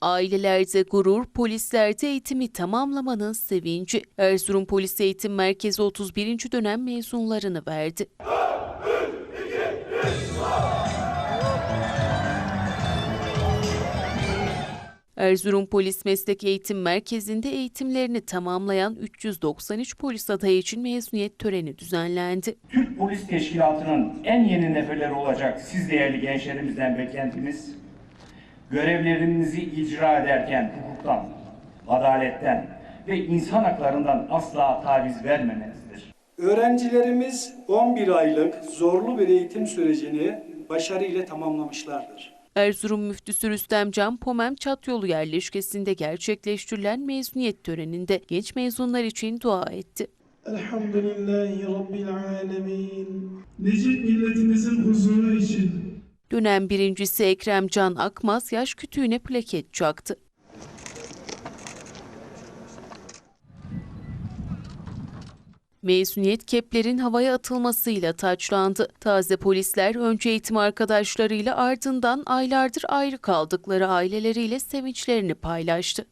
Ailelerde gurur, polislerde eğitimi tamamlamanın sevinci. Erzurum Polis Eğitim Merkezi 31. dönem mezunlarını verdi. Erzurum Polis Meslek Eğitim Merkezi'nde eğitimlerini tamamlayan 393 polis adayı için mezuniyet töreni düzenlendi. Türk Polis Teşkilatı'nın en yeni neferleri olacak siz değerli gençlerimizden beklentimiz, görevlerinizi icra ederken hukuktan, adaletten ve insan haklarından asla taviz vermemenizdir. Öğrencilerimiz 11 aylık zorlu bir eğitim sürecini başarıyla tamamlamışlardır. Erzurum Müftüsü Rüstem Can Pomem Çatyolu yerleşkesinde gerçekleştirilen mezuniyet töreninde genç mezunlar için dua etti. Elhamdülillahi Rabbil alemin. Necip milletimizin huzuru için Dönem birincisi Ekrem Can Akmaz yaş kütüğüne plaket çaktı. Mezuniyet keplerin havaya atılmasıyla taçlandı. Taze polisler önce eğitim arkadaşlarıyla ardından aylardır ayrı kaldıkları aileleriyle sevinçlerini paylaştı.